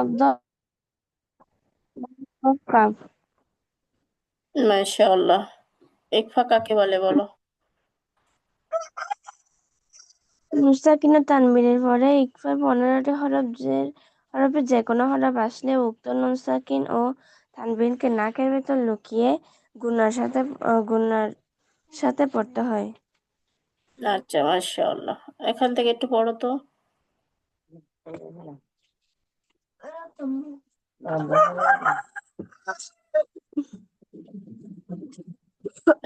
শব্দ মাশাআল্লাহ। ইকফা কাকে বলে বলো? মুস্তাকিন তানবিনের পরে ইকফার পনেরোটি হরফ যে হরফের যে কোনো হরফ আসলে উক্ত নুন সাকিন ও তানবিনকে নাকের ভেতর লুকিয়ে গুনার সাথে গুনার সাথে পড়তে হয়। আচ্ছা মাশাআল্লাহ। এখান থেকে একটু পড়ো তো।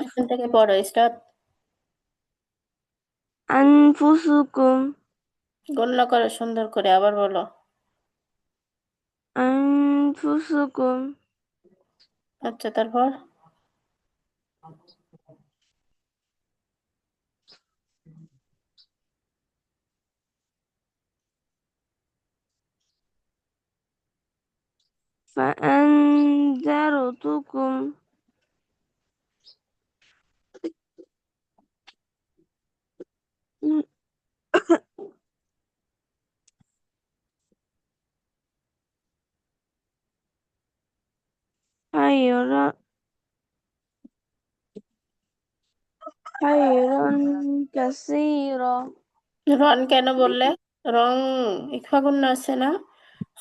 এখান থেকে পড়ো স্টার্ট আনফুসুকুম। গণনা করো সুন্দর করে আবার বলো। আনফুসুকুম। আচ্ছা তারপর? فأنذرتكم خيرا خيرا كثيرا রন কেন বললে রং ইকফা গুন্না আছে না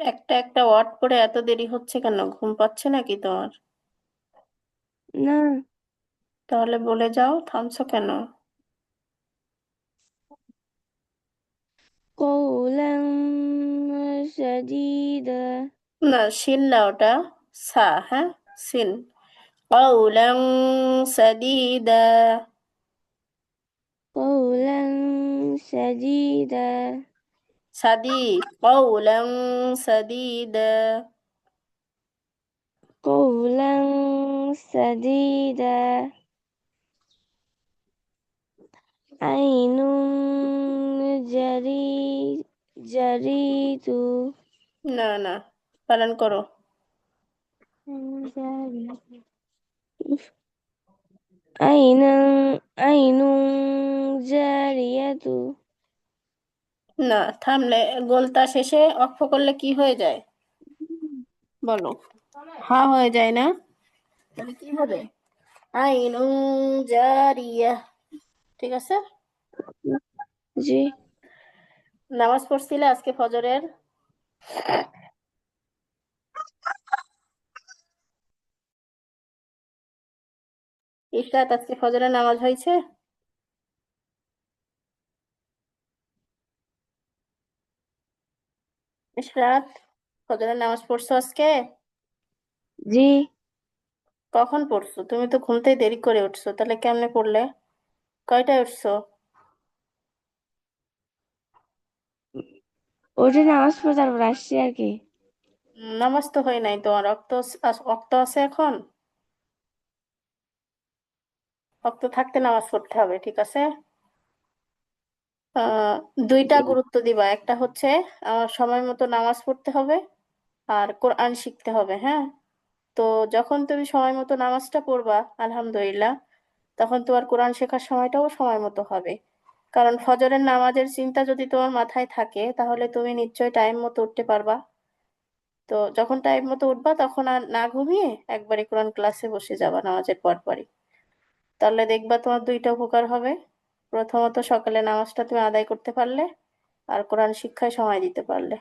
একটা একটা ওয়ার্ড পড়ে এত দেরি হচ্ছে কেন? ঘুম পাচ্ছে নাকি তোমার? না। তাহলে বলে যাও থামছো কেন? কৌলাম সাজিদা। না সিন না ওটা। সা হ্যাঁ সিন কৌলং সাদিদা কৌলং সাজিদা। سديد قولا سديدا قولا سديدا عين جري جريد না না পালন করো عين عين جارية না থামলে গোলতা শেষে অক্ষ করলে কি হয়ে যায়? বলো। হা হয়ে যায় না? তাহলে কি হবে? আইনুন জারিয়া। ঠিক আছে? জি। নামাজ পড়ছিলে আজকে ফজরের? ইশরাত আজকে ফজরের নামাজ হয়েছে? ইশরাত ফজরের নামাজ পড়ছো আজকে? জি। কখন পড়ছো? তুমি তো ঘুম থেকে দেরি করে উঠছো তাহলে কেমনে পড়লে? কয়টায় উঠছো? ওটা নামাজ পড়ে তারপর আসছি আর কি। নামাজ তো হয় নাই তোমার রক্ত রক্ত আছে এখন? রক্ত থাকতে নামাজ পড়তে হবে ঠিক আছে? আহ, দুইটা গুরুত্ব দিবা। একটা হচ্ছে সময় মতো নামাজ পড়তে হবে আর কোরআন শিখতে হবে হ্যাঁ? তো যখন তুমি সময় মতো নামাজটা পড়বা, আলহামদুলিল্লাহ, তখন তোমার কোরআন শেখার সময়টাও সময় মতো হবে। কারণ ফজরের নামাজের চিন্তা যদি তোমার মাথায় থাকে, তাহলে তুমি নিশ্চয়ই টাইম মতো উঠতে পারবা। তো যখন টাইম মতো উঠবা, তখন আর না ঘুমিয়ে একবারে কোরআন ক্লাসে বসে যাবা নামাজের পর পরই তাহলে দেখবা তোমার দুইটা উপকার হবে। প্রথমত সকালে নামাজটা তুমি আদায় করতে পারলে আর কোরআন শিক্ষায় সময় দিতে পারলে।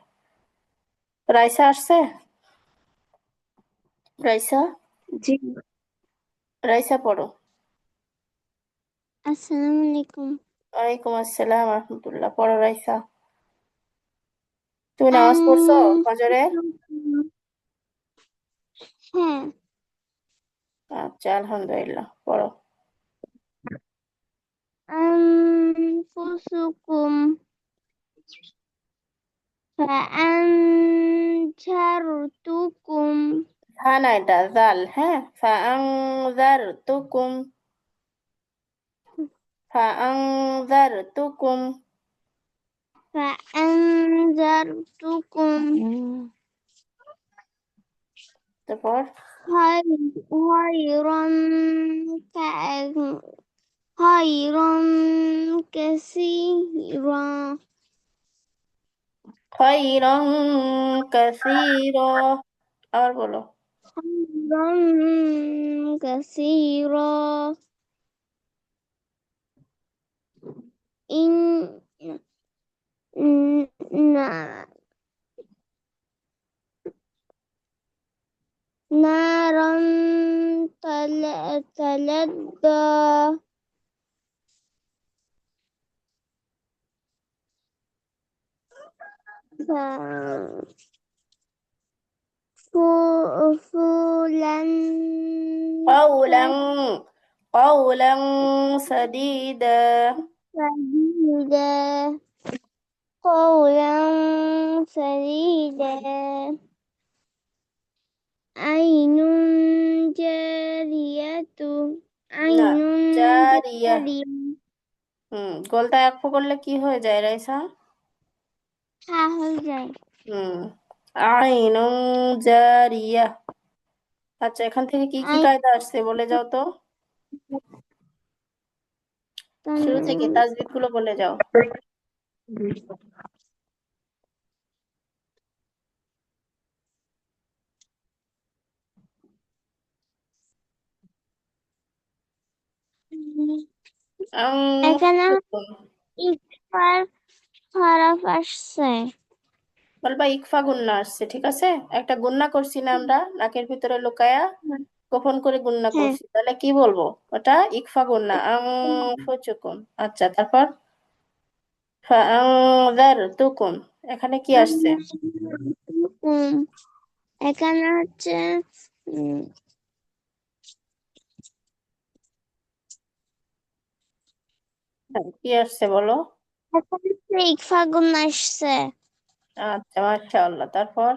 রাইসা আসছে? রাইসা? জি। রাইসা পড়ো। আসসালামু আলাইকুম। ওয়ালাইকুম আসসালাম রহমতুল্লাহ পড়ো রাইসা। তুমি নামাজ পড়ছো ফজরে? হ্যাঁ। আচ্ছা আলহামদুলিল্লাহ পড়ো। أنفسكم فأنذرتكم ها này đã dal ha فأنذرتكم فأنذرتكم فأنذرتكم تفور خيرا كأنذرتكم خيرا كثيرا خيرا كثيرا أربلو خيرا كثيرا إن نارا تلدى ف- فو- فولا قولا قولا سديدا سديدا قولا سديدا عين جارية عين جارية। جارية হুম গোলটা একফ করলে কি হয়ে যায় রাইসা হা হয়ে যায় হুম আইনুন জারিয়া আচ্ছা এখান থেকে কি কি আইন- কায়দা আসছে বলে যাও তো? শুরু থেকে তাজবিদগুলো বলে যাও। এখানে ইকফার হরফ আসছে। বলবা ইকফা গুন্না আসছে ঠিক আছে? একটা গুন্না করছি না আমরা নাকের ভিতরে লুকায়া গোপন করে গুন্না হ্যাঁ। করছি। তাহলে কি বলব? ওটা ইকফা গুন্না। আনফুসুকুম আচ্ছা তারপর? ফাআনজারতুকুম এখানে কি আসছে? এখানে হচ্ছে কি আসছে বলো? এখানে ইকফা গুণ আসছে। আচ্ছা মাশাআল্লাহ তারপর?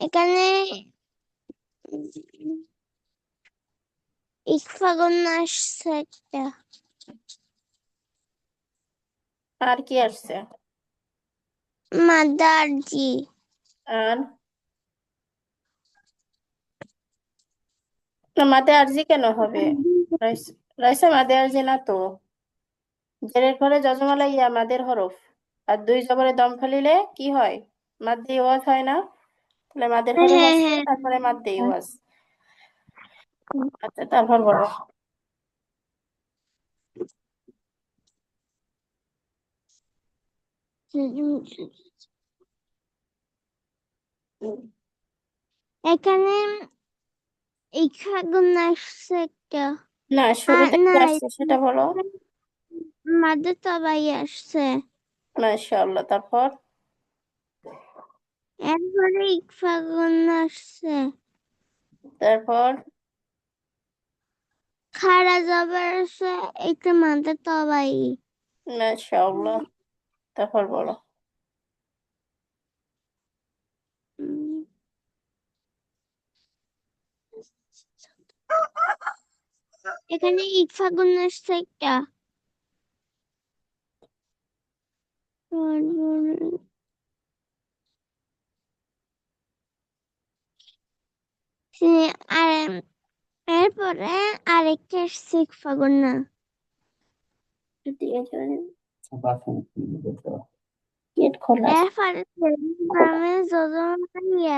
এখানে উম, ইকফা গুণ আসছে একটা। আর কি আসছে? মাদারজি আর? মাদে আরজি কেন হবে? রাইস- মাদে আরজি না তো? জেরের ঘরে যজমালা ইয়া মাদের হরফ। আর দুই জবরে দম ফেলিলে কি হয়? মাদ্দে ইওয়াজ হয় না? তাহলে মাদের হরফ হ্যাঁ, আসছে হ্যাঁ। তারপরে মাদ্দে ইওয়াজ আচ্ছা তারপর বলো। এখানে ইকফা আসছে একটা। না শুরুতে কি আসছে সেটা বলো। মাদে আসছে। মাশাআল্লাহ তারপর? এরপরে ইকফা গুণ আসছে। তারপর? খারা জবর আছে একটা মাদে তবাই মাশাআল্লাহ তারপর বলো উম, এখানে ইকফা গুণ আসছে একটা। আর এরপরে আরেকটা ইকফা গুণ না। এরপরে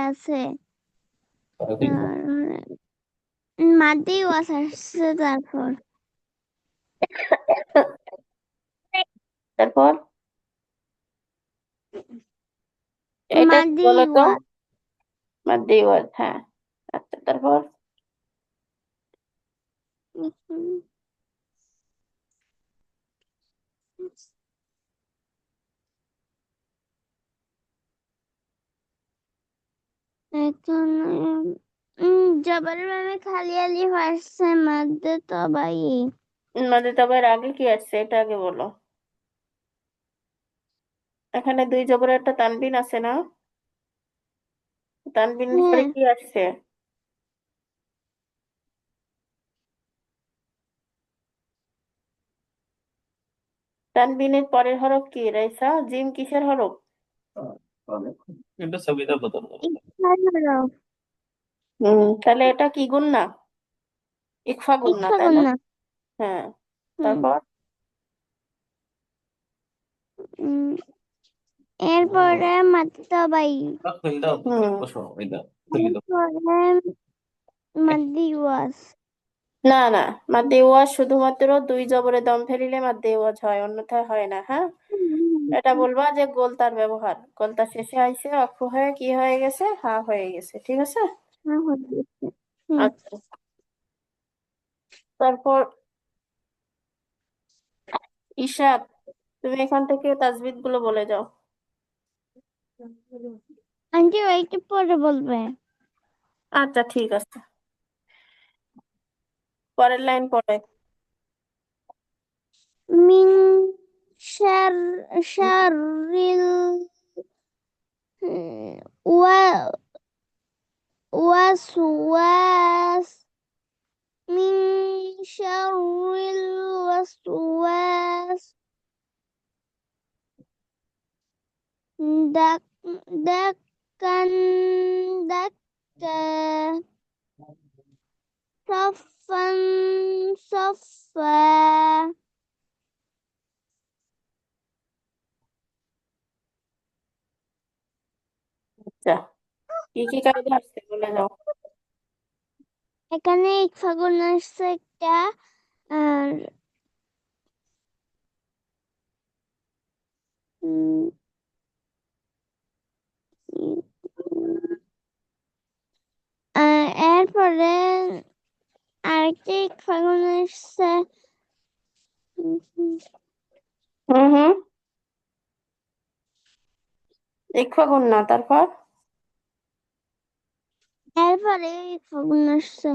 আছে। মাদি ওয়াজ আসছে তারপর তারপর? এটা বলো তো? মাদি ওয়াজ হ্যাঁ। আচ্ছা, তারপর? এখন জবর মানে খালি আলি আসছে মধ্যে তবাই। মানে আগে কি আসছে এটা আগে বলো। এখানে দুই একটা তানবিন আছে না? তানবিন পরে হ্যাঁ কি আসছে তানবিনের পরের হরফ কি রাইসা? জিম কিসের হরফ? এটা ছবিটা বদল করো। হুম তাহলে এটা কি গুন্না? ইকফা গুন্না ইকফা তাই না? হ্যাঁ হুম। তারপর? এরপরে মাদ্দে তবাই না, খুলে দাও তো, হুম। বসো, এই দাও, খুলে দাও। এরপরে না না মাদ্দে ওয়াজ শুধুমাত্র দুই জবরে দম ফেলিলে মাদ্দে ওয়াজ হয় অন্যথায় হয় না হ্যাঁ? এটা বলবা যে গোলতার ব্যবহার। গোলতা শেষে আইছে অক্ষ হয়ে কি হয়ে গেছে? হা হয়ে গেছে ঠিক আছে? আচ্ছা। তারপর ঈশাত তুমি এখান থেকে তাজবিদগুলো বলে যাও। আন্টি একটু পরে বলবে। আচ্ছা ঠিক আছে। পরের লাইন পড়ে। মিন শার শারিল ওয়া was was. Min sharril was dak dak kan dak safan. কি কি কায়দা আসছে বলে যাও এখানে ইকফা গুণ আসছে একটা আর এরপরে আরেকটি গুণ আসছে হুম। হুম ইকফা না তারপর? এরপরে আসছে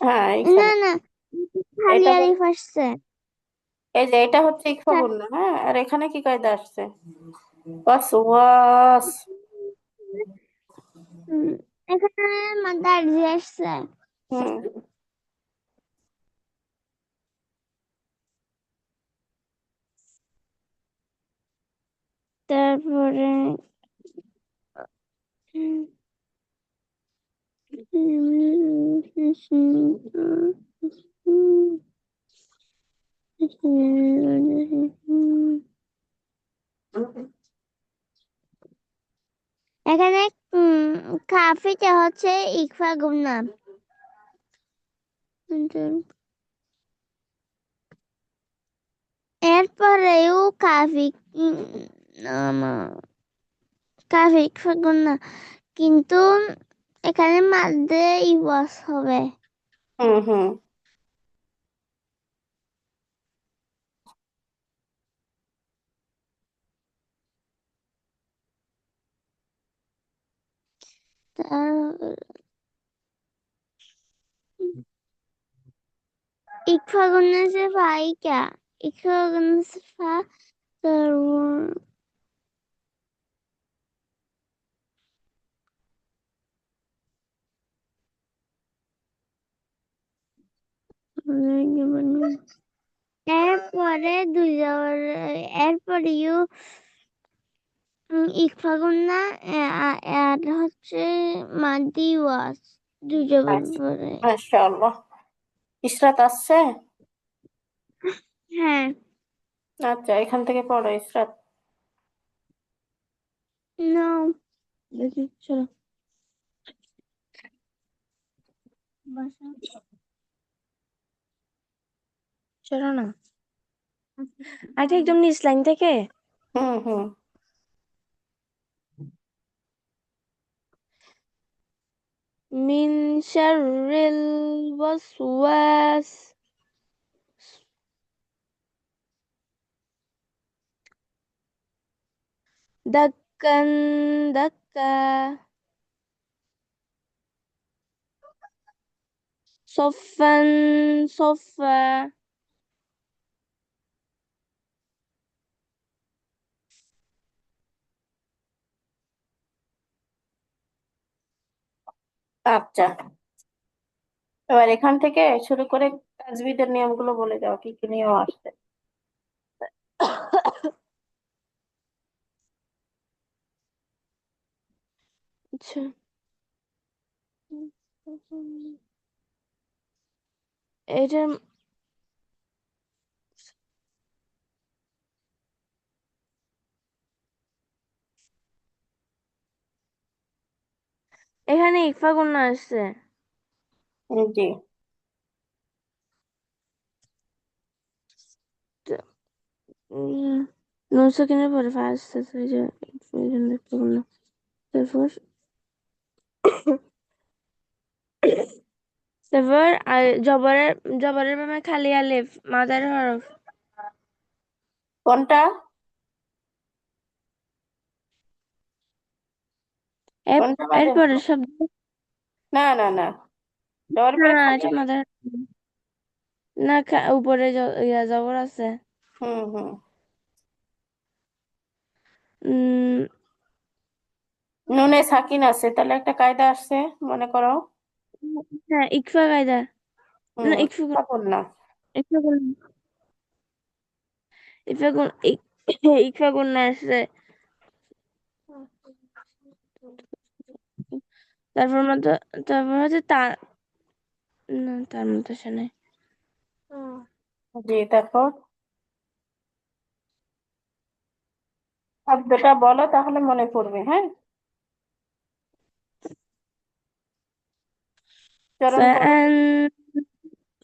হ্যাঁ না এইখানে না খালি এটা আলিফ আসছে এই যে এটা হচ্ছে ইকফা গুন্না হ্যাঁ? আর এখানে কি কায়দা আসছে? ওয়াস ওয়াস এখানে মাদারি আসছে। হুম। তারপরে এখানে কাফিটা হচ্ছে ইকফা গুমনা। এরপরেও কাফি কাফি ইকফা গুমনা কিন্তু এখানে মাঝে ইওয়াস হবে হুম হুম তার ইকফা গুমনা সে ফাইকা ইকফা গুমনা সে এরপরে দুই এরপরে ইউ উম, ইকফা গুন্না আর হচ্ছে মাদি ওয়াস দুই পরে মাশাআল্লাহ। ইসরাত আসছে? হ্যাঁ। আচ্ছা এখান থেকে পড়ো ইসরাত। নো। দেখি চলো। চেনো না? আরে একদম নিচ লাইন থেকে? হুম হুম। মিন শাররিল ওয়াসওয়াস দাক্কান দাক্কা। صفا صفا আচ্ছা। এবার এখান থেকে শুরু করে তাজবিদের নিয়মগুলো বলে দাও, কি কি নিয়ম আসছে। আচ্ছা। এটার এখানে ইকফা গুন্না আসছে। জি। উম, নুন পরে ফার্স্ট তারপর তারপর জবরের জবরের বামে খালি আলিফ মাদার হরফ। কোনটা এর- কোনটা মাঝে এরপরে শব্দ? না না না। না এটা মাদার না উপরে ইয়া জবর আছে। হুম হুম। উম নুনে সাকিন আছে তাহলে একটা কায়দা আসছে মনে করো। হ্যাঁ ইকফা কায়দা। না ইকফা না। ইকফা গুন্না ইকফা গুন ইক- আসছে তারপর মতো তারপর হচ্ছে তা না তার মতো আসে নাই জি তারপর শব্দটা বলো তাহলে মনে পড়বে হ্যাঁ চরণ পড়ো فأن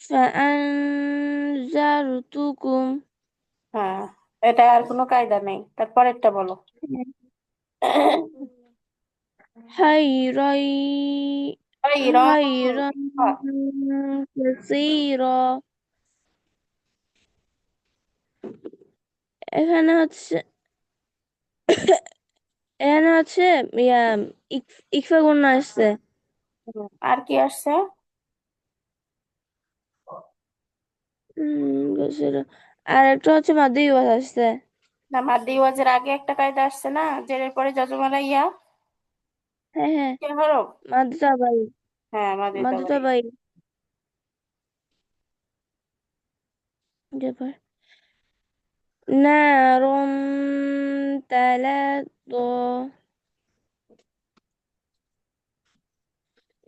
فأنذرتكم হ্যাঁ এটা আর কোনো কায়দা নেই তারপরেরটা বলো خيرا خيرا خيرا كثيرا এখানে হচ্ছে এখানে হচ্ছে ইয়া ইক- ইকফা গুন্না আসছে হুম, আর কি আসছে উম, কাসীরা। আর একটা হচ্ছে মাদ্দু ইওয়াজ আসছে না মাদ্দি ওয়াজের আগে একটা কায়দা আসছে না জেরের পরে যজমালা ইয়া হ্যাঁ হ্যাঁ কি হরফ মাদ্দু তাবাই হ্যাঁ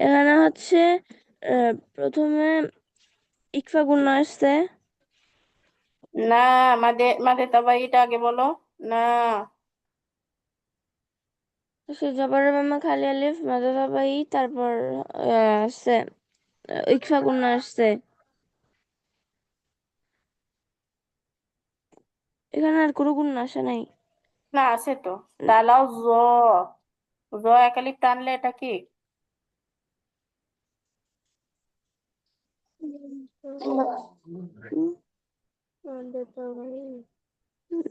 এখানে হচ্ছে প্রথমে ইকফা গুন্না আসছে। না মাদে মাদে তাবাইটা আগে বলো। না। সে জবরের বামে খালি আলিফ মাদ্দু তারপর আহ, আসছে ইকফা গুন্না আসছে। এখানে আর কোনো গুন্না আসে নাই। না আছে তো। তালাও জ জ একালিপ টানলে এটা কি?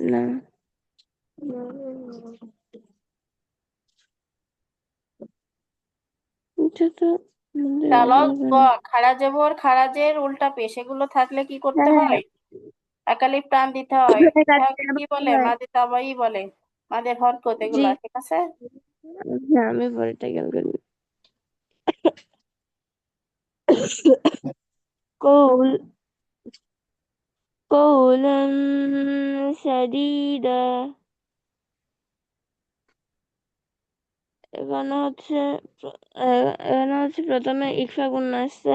না। এটা তো আমাদের তালাও জ এখানে- খাড়া জবর খাড়াজের উল্টা পেশ এগুলো থাকলে কি করতে হ্যাঁ, হয় একালিপ টান দিতে হয় হ্যাঁ, এটা কাটতে কি বলে হয়। মাদে তাবাই বলে মাদের হরকত এগুলা ঠিক আছে হ্যাঁ আমি পরেরটা খেয়াল করি قول قولا سديدا এখানে হচ্ছে এখানে হচ্ছে প্রথমে ইকফা গুন্না আসছে।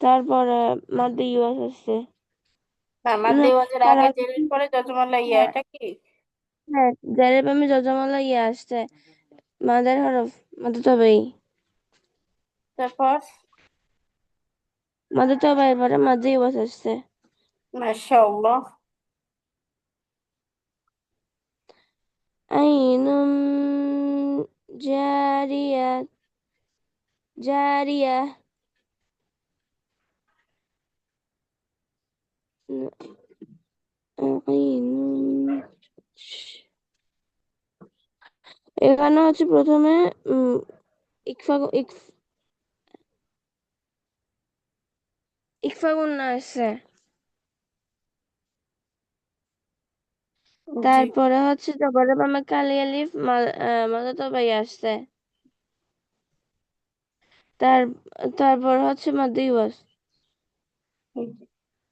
তারপরে মাদ্দু ইওয়াজ আসছে। মাদ্দি জেরের পরে যজমালা ইয়া হ্যাঁ। হ্যাঁ আসছে। মাদার হরফ তাবাই তারপর? মাদ্দু ইওয়াজ আসছে। মাশাআল্লাহ। aynun cariye cariye এখানে হচ্ছে প্রথমে ইকফা ইকফা গুণ আছে তারপরে হচ্ছে জবরের বামে কালি আলিফ মাদা তবাই আসছে। তার তারপর হচ্ছে মাদ্দি ওয়াজ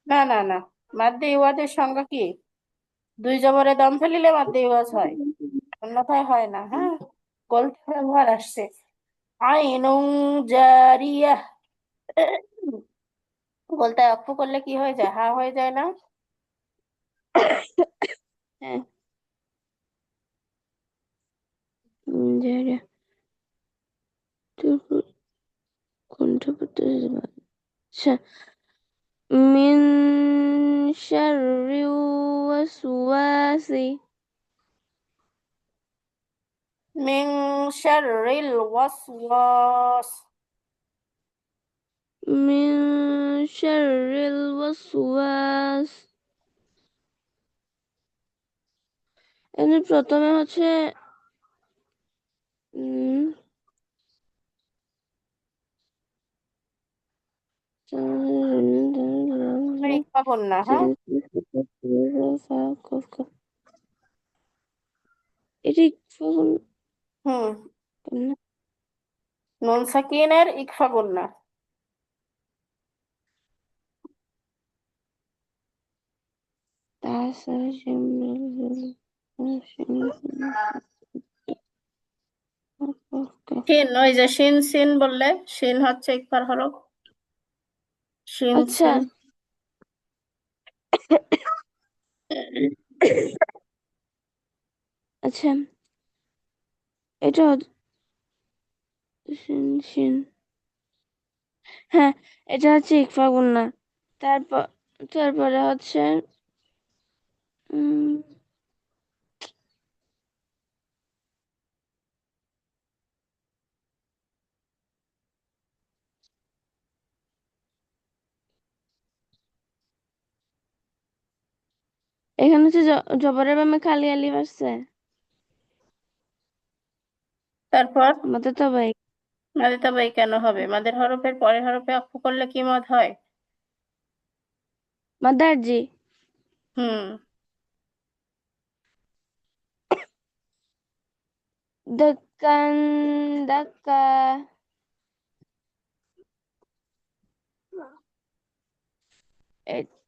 না না না মাদ্দে ইওয়াজের সংজ্ঞা কি? দুই জবরে দম ফেলিলে মাদ্দে ইওয়াজ হয়? অন্যথায় হয় না হ্যাঁ? গল্প ব্যবহার আসছে। আইনুন জারিয়া। বলতে অক্ষ করলে কি হয়ে যায়? হা হয়ে যায় না? হ্যাঁ উম, জারিয়া তারপর কোনটা পড়তে আচ্ছা মিন শাররি ওয়াসওয়াসি মিন শাররিল ওয়াসওয়াস মিন শাররিল ওয়াসওয়াস এখানে প্রথমে হচ্ছে উম ইকফা না হ্যাঁ? এটা হুম। নুন সাকিনের ইকফা তাছাড়া শিন ওই যে শিন সিন বললে শিন হচ্ছে ইকফার হরফ শিন আচ্ছা। আচ্ছা। এটা শিন শিন। হ্যাঁ এটা হচ্ছে ইকফা গুন্না তারপর তারপরে হচ্ছে উম এখানে হচ্ছে জবরের বামে খালি আলিফ আসছে তারপর? আমাদের তো ভাই। মাদে তবে কেন হবে? মাদের হরফের পরের হরফে অক্ষ করলে কি মত হয়? মাদারজি। হুম। দক্কান দক্কা এ-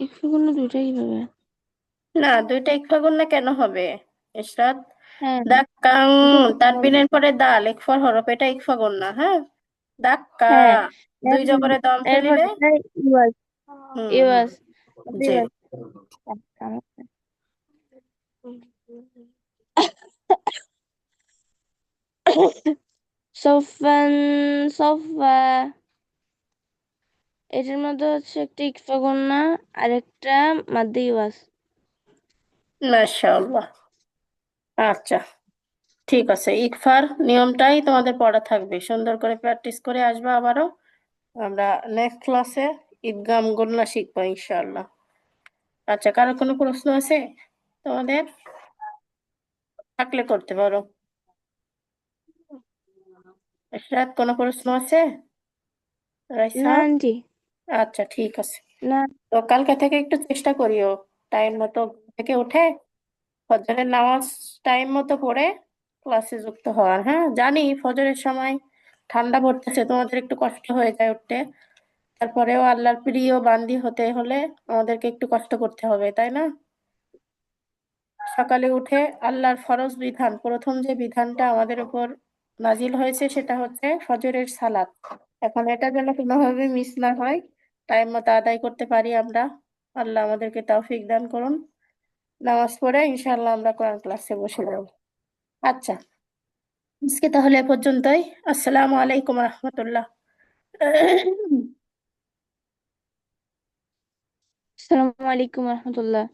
একটু কোনো দুটাই হবে। না দুইটা ইকফা গুন্না কেন হবে? হ্যাঁ দাক্কাং দুটো তানবিনের পরে দাল ইকফার হরফ এটা ইকফা গুন্না হ্যাঁ? দাক্কা হ্যাঁ। দুই জবরে দম ফেলিলে? ইওয়াজ জি। সফান সফা। এটার মধ্যে হচ্ছে একটা ইকফা গন্না আর একটা মাদ্দে ইওয়াজ মাশাআল্লাহ। আচ্ছা ঠিক আছে। ইকফার নিয়মটাই তোমাদের পড়া থাকবে। সুন্দর করে প্র্যাকটিস করে আসবে আবারও। আমরা নেক্সট ক্লাসে ঈদগাম গুন্না শিখব ইনশাআল্লাহ। আচ্ছা কারও কোনো প্রশ্ন আছে তোমাদের? থাকলে করতে পারো। ইশরাত কোনো প্রশ্ন আছে? আচ্ছা ঠিক আছে। না তো কালকে থেকে একটু চেষ্টা করিও। টাইম মতো থেকে উঠে ফজরের নামাজ টাইম মতো পড়ে ক্লাসে যুক্ত হওয়ার হ্যাঁ জানি ফজরের সময় ঠান্ডা পড়তেছে, তোমাদের একটু কষ্ট হয়ে যায় উঠতে। তারপরেও আল্লাহর প্রিয় বান্দি হতে হলে আমাদেরকে একটু কষ্ট করতে হবে, তাই না? সকালে উঠে আল্লাহর ফরজ বিধান, প্রথম যে বিধানটা আমাদের উপর নাজিল হয়েছে সেটা হচ্ছে ফজরের সালাত। এখন এটা যেন কোনোভাবে মিস না হয় টাইম মতো আদায় করতে পারি আমরা। আল্লাহ আমাদেরকে তৌফিক দান করুন। নামাজ পড়ে ইনশাল্লাহ আমরা কোরআন ক্লাসে বসে যাব। আচ্ছা আজকে তাহলে পর্যন্তই। আসসালামু আলাইকুম রহমতুল্লাহ। আসসালামু আলাইকুম রহমতুল্লাহ।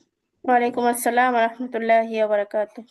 ওয়ালাইকুম আসসালাম রহমতুল্লাহ বারাকাতুহ।